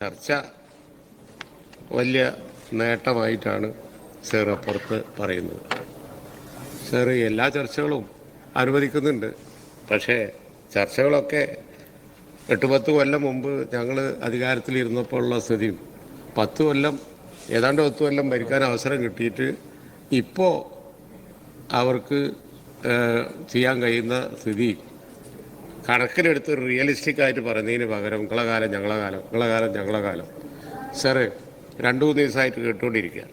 ചർച്ച വലിയ നേട്ടമായിട്ടാണ് സാർ അപ്പുറത്ത് പറയുന്നത്. സർ എല്ലാ ചർച്ചകളും അനുവദിക്കുന്നുണ്ട്. പക്ഷേ ചർച്ചകളൊക്കെ എട്ട് പത്ത് കൊല്ലം മുമ്പ് ഞങ്ങൾ അധികാരത്തിലിരുന്നപ്പോൾ ഉള്ള സ്ഥിതിയും പത്ത് കൊല്ലം ഏതാണ്ട് പത്ത് കൊല്ലം ഭരിക്കാൻ അവസരം കിട്ടിയിട്ട് ഇപ്പോൾ അവർക്ക് ചെയ്യാൻ കഴിയുന്ന സ്ഥിതി കണക്കിലെടുത്ത് റിയലിസ്റ്റിക് ആയിട്ട് പറയുന്നതിന് പകരം നിങ്ങളെ കാലം ഞങ്ങളെ കാലം നിങ്ങളെ കാലം ഞങ്ങളെ കാലം സാറ് രണ്ടു മൂന്ന് ദിവസമായിട്ട് കേട്ടുകൊണ്ടിരിക്കുക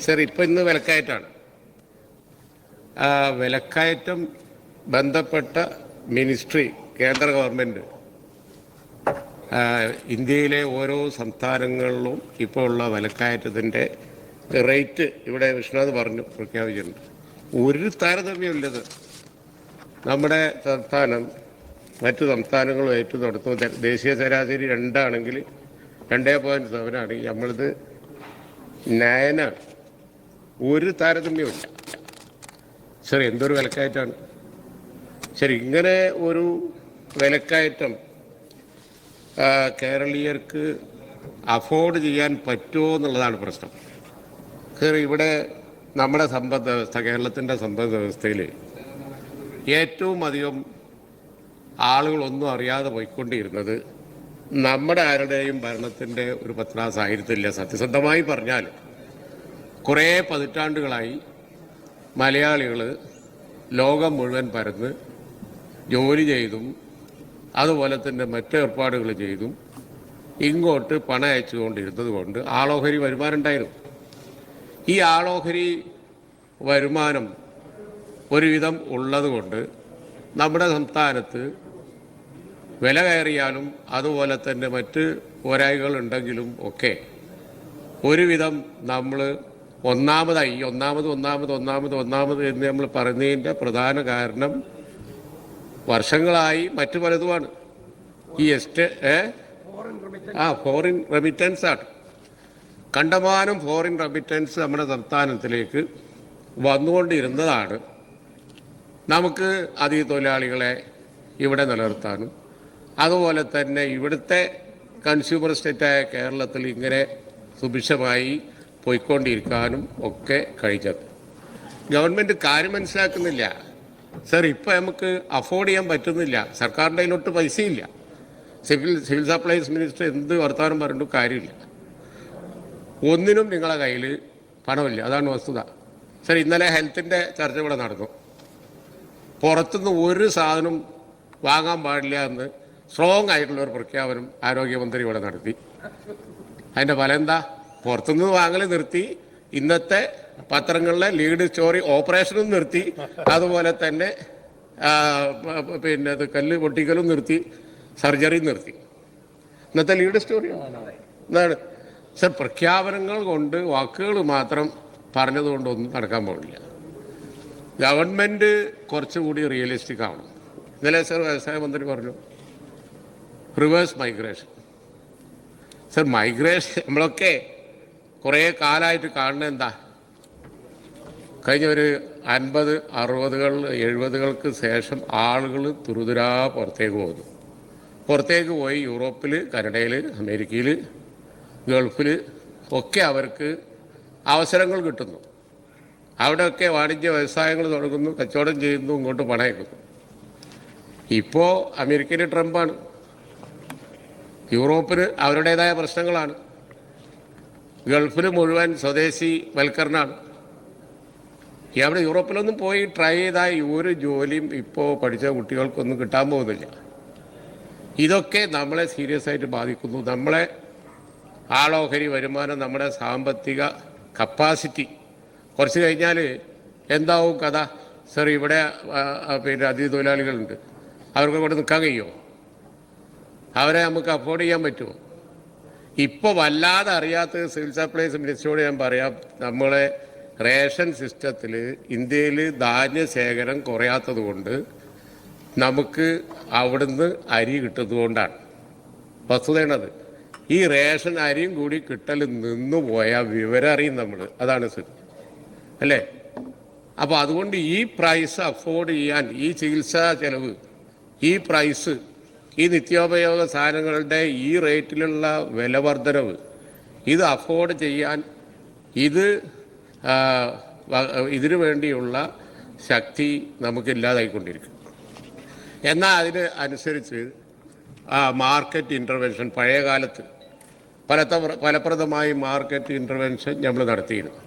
സാർ ഇപ്പം ഇന്ന് വിലക്കയറ്റാണ് ആ വിലക്കയറ്റം ബന്ധപ്പെട്ട മിനിസ്ട്രി കേന്ദ്ര ഗവൺമെന്റ് ഇന്ത്യയിലെ ഓരോ സംസ്ഥാനങ്ങളിലും ഇപ്പോൾ ഉള്ള വിലക്കയറ്റത്തിന്റെ റേറ്റ് ഇവിടെ വിഷ്ണുനാഥ് പറഞ്ഞു പ്രഖ്യാപിച്ചിട്ടുണ്ട്. ഒരു താരതമ്യമില്ലത് നമ്മുടെ സംസ്ഥാനം മറ്റു സംസ്ഥാനങ്ങളുമായിട്ട് നടത്തുന്ന ദേ- ദേശീയ ശരാശരി രണ്ടാണെങ്കിൽ രണ്ടേ പോയിന്റ് സെവനാണെങ്കിൽ നമ്മളിത് നയനാണ് ഒരു താരതമ്യമില്ല ശരി എന്തൊരു വിലക്കയറ്റാണ് ശരി ഇങ്ങനെ ഒരു വിലക്കയറ്റം കേരളീയർക്ക് അഫോർഡ് ചെയ്യാൻ പറ്റുമോ എന്നുള്ളതാണ് പ്രശ്നം. ഇവിടെ നമ്മുടെ സമ്പദ് വ്യവസ്ഥ കേരളത്തിന്റെ സമ്പദ് വ്യവസ്ഥയിൽ ഏറ്റവും അധികം ആളുകളൊന്നും അറിയാതെ പോയിക്കൊണ്ടിരുന്നത് നമ്മുടെ ആരുടെയും ഭരണത്തിന്റെ ഒരു പത്രാസായിരുത്തില്ല. സത്യസന്ധമായി പറഞ്ഞാൽ കുറേ പതിറ്റാണ്ടുകളായി മലയാളികൾ ലോകം മുഴുവൻ പരന്ന് ജോലി ചെയ്തും അതുപോലെ തന്നെ മറ്റ് ഏർപ്പാടുകൾ ചെയ്തും ഇങ്ങോട്ട് പണം അയച്ചുകൊണ്ടിരുന്നത് കൊണ്ട് ആളോഹരി വരുമാനം ഉണ്ടായിരുന്നു. ഈ ആളോഹരി വരുമാനം ഒരുവിധം ഉള്ളതുകൊണ്ട് നമ്മുടെ സംസ്ഥാനത്ത് വില കയറിയാലും അതുപോലെ തന്നെ മറ്റ് ഉണ്ടെങ്കിലും ഒക്കെ ഒരുവിധം നമ്മൾ ഒന്നാമതായി ഒന്നാമത് ഒന്നാമത് ഒന്നാമത് ഒന്നാമത് എന്ന് നമ്മൾ പറഞ്ഞതിന്റെ പ്രധാന കാരണം വർഷങ്ങളായി മറ്റു പലതുമാണ്. ഈ എസ്റ്റേ? ആ ഫോറിൻ റെമിറ്റൻസ് ആണ്. കണ്ടമാനം ഫോറിൻ റെമിറ്റൻസ് നമ്മുടെ സംസ്ഥാനത്തിലേക്ക് വന്നുകൊണ്ടിരുന്നതാണ്. നമുക്ക് അതിഥി തൊഴിലാളികളെ ഇവിടെ നിലനിർത്താനും അതുപോലെ തന്നെ ഇവിടുത്തെ കൺസ്യൂമർ സ്റ്റേറ്റായ കേരളത്തിൽ ഇങ്ങനെ സുഭിക്ഷമായി പോയിക്കൊണ്ടിരിക്കാനും ഒക്കെ കഴിഞ്ഞത്. ഗവൺമെന്റ് കാര്യം മനസ്സിലാക്കുന്നില്ല. സർ ഇപ്പം നമുക്ക് അഫോർഡ് ചെയ്യാൻ പറ്റുന്നില്ല. സർക്കാരിന്റെ കയ്യിലോട്ട് പൈസയില്ല. സിവിൽ സിവിൽ സപ്ലൈസ് മിനിസ്റ്റർ എന്ത് വർത്തമാനം പറഞ്ഞിട്ടും കാര്യമില്ല. ഒന്നിനും നിങ്ങളെ കയ്യിൽ പണമില്ല. അതാണ് വസ്തുത. സർ ഇന്നലെ ഹെൽത്തിന്റെ ചർച്ച ഇവിടെ നടന്നു. പുറത്തുനിന്ന് ഒരു സാധനം വാങ്ങാൻ പാടില്ല എന്ന് സ്ട്രോങ് ആയിട്ടുള്ള ഒരു പ്രഖ്യാപനം ആരോഗ്യമന്ത്രി ഇവിടെ നടത്തി. അതിന്റെ ഫലം എന്താ? പുറത്തുനിന്ന് വാങ്ങൽ നിർത്തി ഇന്നത്തെ പത്രങ്ങളിലെ ലീഡ് സ്റ്റോറി ഓപ്പറേഷനും നിർത്തി അതുപോലെ തന്നെ പിന്നെ അത് കല്ല് പൊട്ടിക്കലും നിർത്തി സർജറി നിർത്തി. ഇന്നത്തെ ലീഡ് സ്റ്റോറി എന്താണ്? സർ പ്രഖ്യാപനങ്ങൾ കൊണ്ട് വാക്കുകൾ മാത്രം പറഞ്ഞതുകൊണ്ടൊന്നും നടക്കാൻ പോകില്ല ഗവൺമെന്റ് കുറച്ചുകൂടി റിയലിസ്റ്റിക് ആവണം. ഇന്നലെ സർ വ്യവസായ മന്ത്രി പറഞ്ഞു റിവേഴ്സ് മൈഗ്രേഷൻ സർ മൈഗ്രേഷൻ നമ്മളൊക്കെ കുറേ കാലമായിട്ട് കാണുന്നത് എന്താ? കഴിഞ്ഞ ഒരു അൻപത് അറുപതുകൾ എഴുപതുകൾക്ക് ശേഷം ആളുകൾ തുരുതുരാ പുറത്തേക്ക് പോകുന്നു. പുറത്തേക്ക് പോയി യൂറോപ്പിൽ കനഡയിൽ അമേരിക്കയിൽ ഗൾഫിൽ ഒക്കെ അവർക്ക് അവസരങ്ങൾ കിട്ടുന്നു. അവിടെയൊക്കെ വാണിജ്യ വ്യവസായങ്ങൾ തുടങ്ങുന്നു കച്ചവടം ചെയ്യുന്നു ഇങ്ങോട്ട് പണയക്കുന്നു ഇപ്പോൾ അമേരിക്കയിൽ ട്രംപാണ്. യൂറോപ്പിന് അവരുടേതായ പ്രശ്നങ്ങളാണ്. ഗൾഫിൽ മുഴുവൻ സ്വദേശി വൽക്കരണമാണ് അവിടെ യൂറോപ്പിലൊന്നും പോയി ട്രൈ ചെയ്താൽ ഒരു ജോലിയും ഇപ്പോൾ പഠിച്ച കുട്ടികൾക്കൊന്നും കിട്ടാൻ പോകുന്നില്ല. ഇതൊക്കെ നമ്മളെ സീരിയസ് ആയിട്ട് ബാധിക്കുന്നു. നമ്മളെ ആളോഹരി വരുമാനം നമ്മുടെ സാമ്പത്തിക കപ്പാസിറ്റി കുറച്ച് കഴിഞ്ഞാൽ എന്താവും കഥ? സർ ഇവിടെ പിന്നെ അതിഥി തൊഴിലാളികളുണ്ട്. അവർക്ക് ഇവിടെ നിൽക്കാൻ കഴിയുമോ? അവരെ നമുക്ക് അഫോർഡ് ചെയ്യാൻ പറ്റുമോ? ഇപ്പോൾ വല്ലാതെ അറിയാത്ത സിവിൽ സപ്ലൈസ് മിനിസ്റ്ററോട് ഞാൻ പറയാം നമ്മളെ റേഷൻ സിസ്റ്റത്തിൽ ഇന്ത്യയിൽ ധാന്യ ശേഖരം കുറയാത്തത് കൊണ്ട് നമുക്ക് അവിടുന്ന് അരി കിട്ടുന്നതുകൊണ്ടാണ് വസ്തുതയാണത്. ഈ റേഷൻ അരിയും കൂടി കിട്ടൽ നിന്നു പോയാൽ വിവരം അറിയും നമ്മൾ അതാണ് സ്ഥിതി. അല്ലേ? അപ്പോൾ അതുകൊണ്ട് ഈ പ്രൈസ് അഫോർഡ് ചെയ്യാൻ ഈ ചികിത്സാ ചെലവ് ഈ പ്രൈസ് ഈ നിത്യോപയോഗ സാധനങ്ങളുടെ ഈ റേറ്റിലുള്ള വില വർധനവ് ഇത് അഫോർഡ് ചെയ്യാൻ ഇത് ഇതിനു വേണ്ടിയുള്ള ശക്തി നമുക്കില്ലാതായിക്കൊണ്ടിരിക്കും. എന്നാൽ അതിന് അനുസരിച്ച് മാർക്കറ്റ് ഇന്റർവെൻഷൻ പഴയ കാലത്ത് ഫലത്ത ഫലപ്രദമായി മാർക്കറ്റ് ഇന്റർവെൻഷൻ നമ്മൾ നടത്തിയിരുന്നു.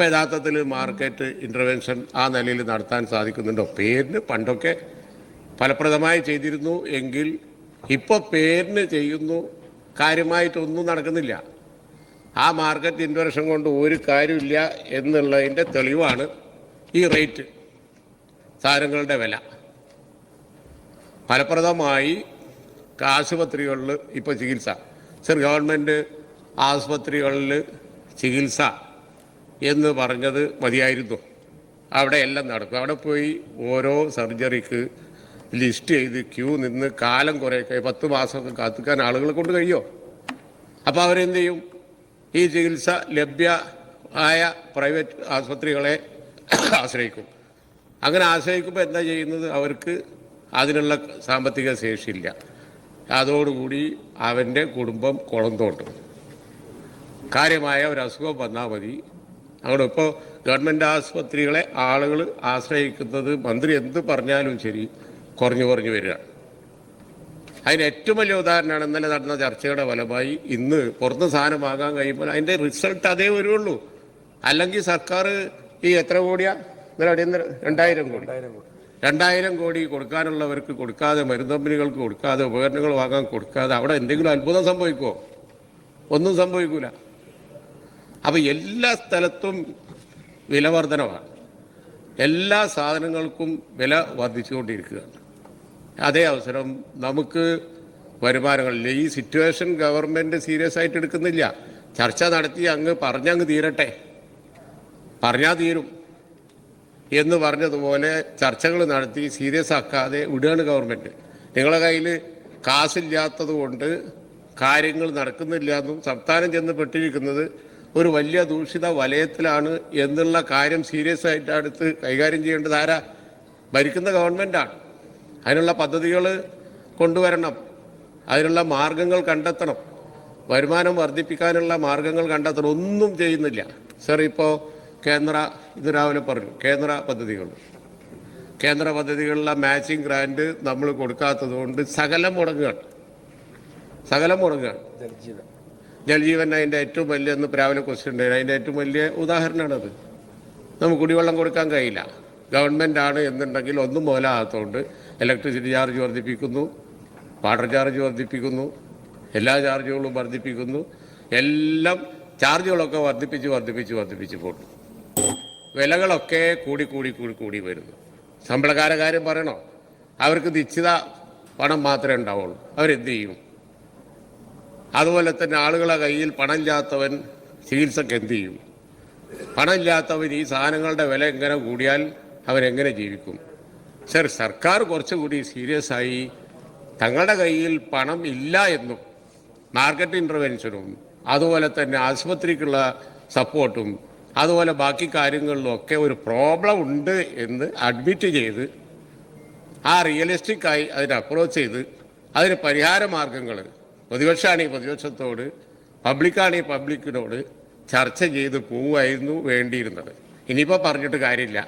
ഇപ്പം യഥാർത്ഥത്തിൽ മാർക്കറ്റ് ഇന്റർവെൻഷൻ ആ നിലയിൽ നടത്താൻ സാധിക്കുന്നുണ്ടോ? പേരിന് പണ്ടൊക്കെ ഫലപ്രദമായി ചെയ്തിരുന്നു എങ്കിൽ ഇപ്പോൾ പേരിന് ചെയ്യുന്നു കാര്യമായിട്ടൊന്നും നടക്കുന്നില്ല. ആ മാർക്കറ്റ് ഇന്റർവെൻഷൻ കൊണ്ട് ഒരു കാര്യമില്ല എന്നുള്ളതിന്റെ തെളിവാണ് ഈ റേറ്റ് സാധനങ്ങളുടെ വില. ഫലപ്രദമായി ആശുപത്രികളിൽ ഇപ്പോൾ ചികിത്സ. സർ ഗവൺമെന്റ് ആശുപത്രികളിൽ ചികിത്സ എന്ന് പറഞ്ഞത് മതിയായിരുന്നു. അവിടെ എല്ലാം നടക്കും. അവിടെ പോയി ഓരോ സർജറിക്ക് ലിസ്റ്റ് ചെയ്ത് ക്യൂ നിന്ന് കാലം കുറേയൊക്കെ പത്ത് മാസമൊക്കെ കാത്തിക്കാൻ ആളുകളെ കൊണ്ട് കഴിയോ? അപ്പോൾ അവരെന്ത് ചെയ്യും? ഈ ചികിത്സ ലഭ്യ ആയ പ്രൈവറ്റ് ആശുപത്രികളെ ആശ്രയിക്കും. അങ്ങനെ ആശ്രയിക്കുമ്പോൾ എന്താ ചെയ്യുന്നത്? അവർക്ക് അതിനുള്ള സാമ്പത്തിക ശേഷിയില്ല. അതോടുകൂടി അവന്റെ കുടുംബം കുളം കാര്യമായ ഒരു അസുഖം വന്നാൽ മതി. അവിടെ ഇപ്പോൾ ഗവൺമെന്റ് ആശുപത്രികളെ ആളുകൾ ആശ്രയിക്കുന്നത് മന്ത്രി എന്ത് പറഞ്ഞാലും ശരി കുറഞ്ഞു കുറഞ്ഞു വരിക. അതിന് ഏറ്റവും വലിയ ഉദാഹരണമാണ് ഇന്നലെ നടന്ന ചർച്ചയുടെ ഫലമായി ഇന്ന് പുറത്ത് സാധനം വാങ്ങാൻ കഴിയുമ്പോൾ അതിന്റെ റിസൾട്ട് അതേ വരുള്ളൂ. അല്ലെങ്കിൽ സർക്കാർ ഈ എത്ര കോടിയാ? ഇന്നലെ അടിയന്തര രണ്ടായിരം കോടി. രണ്ടായിരം കോടി. കൊടുക്കാനുള്ളവർക്ക് കൊടുക്കാതെ മരുന്ന് കമ്പനികൾക്ക് കൊടുക്കാതെ ഉപകരണങ്ങൾ വാങ്ങാൻ കൊടുക്കാതെ അവിടെ എന്തെങ്കിലും അത്ഭുതം സംഭവിക്കുമോ ഒന്നും സംഭവിക്കൂല. അപ്പോൾ എല്ലാ സ്ഥലത്തും വില വർധനമാണ് എല്ലാ സാധനങ്ങൾക്കും വില വർദ്ധിച്ചുകൊണ്ടിരിക്കുകയാണ് അതേ അവസരം നമുക്ക് വരുമാനങ്ങളില്ല ഈ സിറ്റുവേഷൻ ഗവൺമെന്റ് സീരിയസ് ആയിട്ട് എടുക്കുന്നില്ല. ചർച്ച നടത്തി അങ്ങ് പറഞ്ഞങ്ങ് തീരട്ടെ. പറഞ്ഞാൽ തീരും. എന്ന് പറഞ്ഞതുപോലെ ചർച്ചകൾ നടത്തി സീരിയസ് ആക്കാതെ വിടുകയാണ് ഗവൺമെന്റ് നിങ്ങളുടെ കയ്യിൽ കാശില്ലാത്തത് കൊണ്ട് കാര്യങ്ങൾ നടക്കുന്നില്ല എന്നും സംസ്ഥാനം ചെന്ന് പെട്ടിരിക്കുന്നത് ഒരു വലിയ ദൂഷിത വലയത്തിലാണ് എന്നുള്ള കാര്യം സീരിയസ് ആയിട്ട് അടുത്ത് കൈകാര്യം ചെയ്യേണ്ടത് ആരാ? ഭരിക്കുന്ന ഗവൺമെന്റാണ് അതിനുള്ള പദ്ധതികൾ കൊണ്ടുവരണം. അതിനുള്ള മാർഗങ്ങൾ കണ്ടെത്തണം. വരുമാനം വർദ്ധിപ്പിക്കാനുള്ള മാർഗങ്ങൾ കണ്ടെത്തണം. ഒന്നും ചെയ്യുന്നില്ല. സർ ഇപ്പോൾ കേന്ദ്ര ഇന്ന് രാവിലെ പറഞ്ഞു. കേന്ദ്ര പദ്ധതികൾ. കേന്ദ്ര പദ്ധതികളിലെ മാച്ചിങ് ഗ്രാൻഡ് നമ്മൾ കൊടുക്കാത്തത് കൊണ്ട് സകലം മുടങ്ങുകയാണ്. സകലം മുടങ്ങുകയാണ്. ജൽജീവൻ അതിന്റെ ഏറ്റവും വലിയ എന്ന് രാവിലെ ക്വസ്റ്റ്യൻ ഉണ്ടായിരുന്നു. അതിന്റെ ഏറ്റവും വലിയ ഉദാഹരണമാണത്. നമുക്ക് കുടിവെള്ളം കൊടുക്കാൻ കഴിയില്ല. ഗവൺമെന്റ് ആണ് എന്നുണ്ടെങ്കിൽ ഒന്നും മുതലാകാത്തതുകൊണ്ട് ഇലക്ട്രിസിറ്റി ചാർജ് വർദ്ധിപ്പിക്കുന്നു വാട്ടർ ചാർജ് വർദ്ധിപ്പിക്കുന്നു എല്ലാ ചാർജുകളും വർദ്ധിപ്പിക്കുന്നു എല്ലാം ചാർജുകളൊക്കെ വർദ്ധിപ്പിച്ച് വർദ്ധിപ്പിച്ച് വർദ്ധിപ്പിച്ച് പോകുന്നു വിലകളൊക്കെ കൂടി കൂടി കൂടി കൂടി വരുന്നു. ശമ്പളക്കാരെ കാര്യം പറയണോ? അവർക്ക് നിശ്ചിത പണം മാത്രമേ ഉണ്ടാവുള്ളൂ. അവരെന്ത് ചെയ്യും? അതുപോലെ തന്നെ ആളുകളെ കയ്യിൽ പണമില്ലാത്തവൻ ചികിത്സക്ക് എന്ത് ചെയ്യും? പണമില്ലാത്തവൻ ഈ സാധനങ്ങളുടെ വില എങ്ങനെ കൂടിയാൽ അവരെങ്ങനെ ജീവിക്കും? സർ സർക്കാർ കുറച്ചുകൂടി സീരിയസ് ആയി തങ്ങളുടെ കയ്യിൽ പണം ഇല്ല എന്നും മാർക്കറ്റ് ഇന്റർവെൻഷനും അതുപോലെ തന്നെ ആശുപത്രിക്കുള്ള സപ്പോർട്ടും അതുപോലെ ബാക്കി കാര്യങ്ങളിലൊക്കെ ഒരു പ്രോബ്ലം ഉണ്ട് എന്ന് അഡ്മിറ്റ് ചെയ്ത് ആ റിയലിസ്റ്റിക്കായി അതിനെ അപ്രോച്ച് ചെയ്ത് അതിന് പരിഹാര മാർഗങ്ങൾ പ്രതിപക്ഷമാണ് ഈ പ്രതിപക്ഷത്തോട് പബ്ലിക്കാണ് ഈ പബ്ലിക്കിനോട് ചർച്ച ചെയ്ത് പോവുമായിരുന്നു വേണ്ടിയിരുന്നത്. ഇനിയിപ്പോൾ പറഞ്ഞിട്ട് കാര്യമില്ല.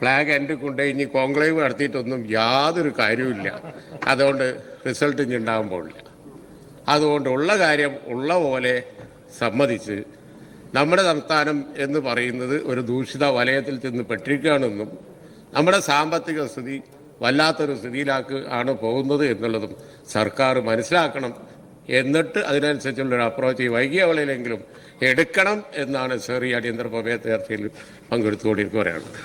ഫ്ലാഗ് എന്റെ കൊണ്ട് ഇനി കോൺക്ലേവ് നടത്തിയിട്ടൊന്നും യാതൊരു കാര്യവുമില്ല. അതുകൊണ്ട് റിസൾട്ട് ഇനി ഉണ്ടാകാൻ പോകില്ല അതുകൊണ്ട് ഉള്ള കാര്യം ഉള്ള പോലെ സമ്മതിച്ച് നമ്മുടെ സംസ്ഥാനം എന്ന് പറയുന്നത് ഒരു ദൂഷിത വലയത്തിൽ ചെന്ന് പെട്ടിരിക്കുകയാണെന്നും നമ്മുടെ സാമ്പത്തിക സ്ഥിതി വല്ലാത്തൊരു സ്ഥിതിയിലാക്ക് ആണ് പോകുന്നത് എന്നുള്ളതും സർക്കാർ മനസ്സിലാക്കണം. എന്നിട്ട് അതിനനുസരിച്ചുള്ള ഒരു അപ്രോച്ച് ഈ വൈകിയ വേളയിലെങ്കിലും എടുക്കണം എന്നാണ് ചെറിയ അടിയന്തര പ്രമേയ ചർച്ചയിൽ പങ്കെടുത്തുകൊണ്ടിരിക്കുക പറയാനുള്ളത്